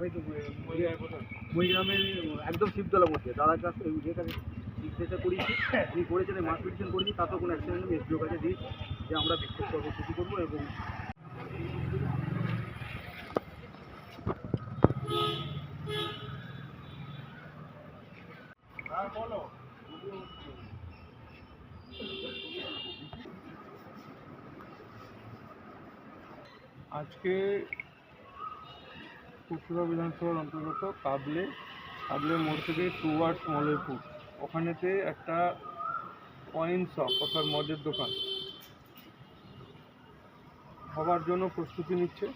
আমি তো মহিগ্রামের একদম শিবতলার মধ্যে। দাদার কাছে যে কাছে জিজ্ঞাসা করেছি, উনি করেছেন মাস পিটিশন করেছি, তাতেও কোনো অ্যাকশন এসডিও কাছে যে আমরা বিক্ষোভ কর্মসূচি করব এবং আজকে কুচুরা বিধানসভার অন্তর্গত কাবলে কাবলে মোড় থেকে টুয়ার্ডস মলয়পুর। ওখানেতে একটা কয়েন শপ অর্থাৎ মদের দোকান। হবার জন্য প্রস্তুতি নিচ্ছে।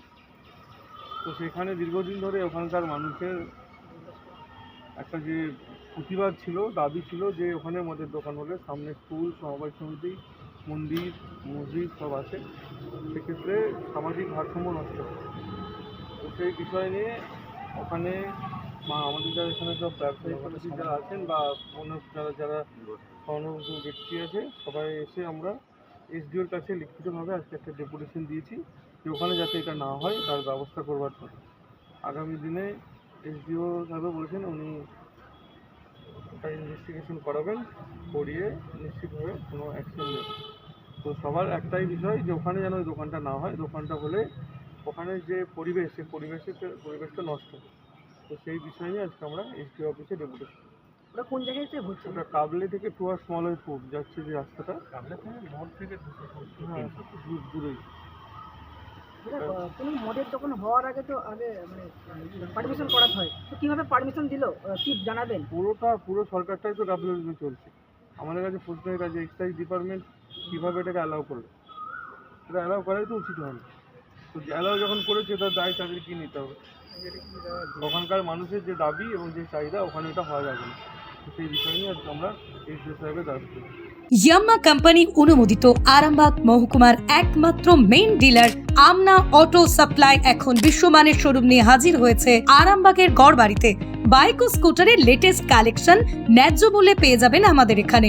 তো সেখানে দীর্ঘদিন ধরে ওখানকার মানুষের একটা যে প্রতিবাদ ছিল, দাবি ছিল যে ওখানে মদের দোকান হলে সামনে স্কুল, সমবায় সমিতি, মন্দির, মসজিদ সব আছে। সেক্ষেত্রে সামাজিক ভারসাম্য নষ্ট হয়। সেই বিষয় নিয়ে ওখানে মা, আমাদের যারা এখানে সব ব্যবসায়ী সমিতি যারা আছেন বা অন্য যারা যারা স্বর্ণভূত ব্যক্তি আছে, সবাই এসে আমরা এসডিওর কাছে লিখিতভাবে আজকে একটা ডেপুটেশন দিয়েছি যে ওখানে যাতে এটা না হয়, তার ব্যবস্থা করবার জন্য। আগামী দিনে এসডিও সাহেব বলেছেন, উনি একটা ইনভেস্টিগেশন করাবেন, করিয়ে নিশ্চিতভাবে কোনো অ্যাকশন নেবেন। তো সবার একটাই বিষয় যে ওখানে যেন ওই দোকানটা না হয়, দোকানটা হলে ওখানে যে পরিবেশ সেই পরিবেশের পরিবেশটা নষ্ট। তো সেই বিষয় নিয়ে আজকে আমরা এসডি অফিসে ডেপুটেশন ওটা কোন জায়গায় জায়গাতে হচ্ছে ওটা কাবলে থেকে টুয়ার স্মলয়পুর যাচ্ছে যে রাস্তাটা। কাবলে থেকে মোড় থেকে হ্যাঁ দূর দূরেই। কোনো মদের দোকান হওয়ার আগে তো আগে মানে পারমিশন করাতে হয়। তো কীভাবে পারমিশন দিল? কি জানাবেন? পুরোটা পুরো সরকারটাই তো ডাব্লিউএসএ চলছে। আমাদের কাছে প্রশ্ন এটা যে এক্সাইজ ডিপার্টমেন্ট কীভাবে এটাকে অ্যালাউ করল? এটা অ্যালাউ করাই তো উচিত হয় না অ্যালাউ যখন করেছে, তার দায় তাদের কি নিতে হবে? ওখানকার মানুষের যে দাবি এবং যে চাহিদা, ওখানে এটা হওয়া যাবে না। সেই বিষয় নিয়ে আমরা এই সাহেবের দাবি ইয়াম্মা কোম্পানি অনুমোদিত আরামবাগ মহকুমার একমাত্র main dealer Amna auto supply এখন বিশ্বমানের শোরুম নিয়ে হাজির হয়েছে আরামবাগের গড়বাড়িতে। বাইক ও স্কুটারের লেটেস্ট কালেকশন ন্যায্য মূল্যে পেয়ে যাবেন আমাদের এখানে।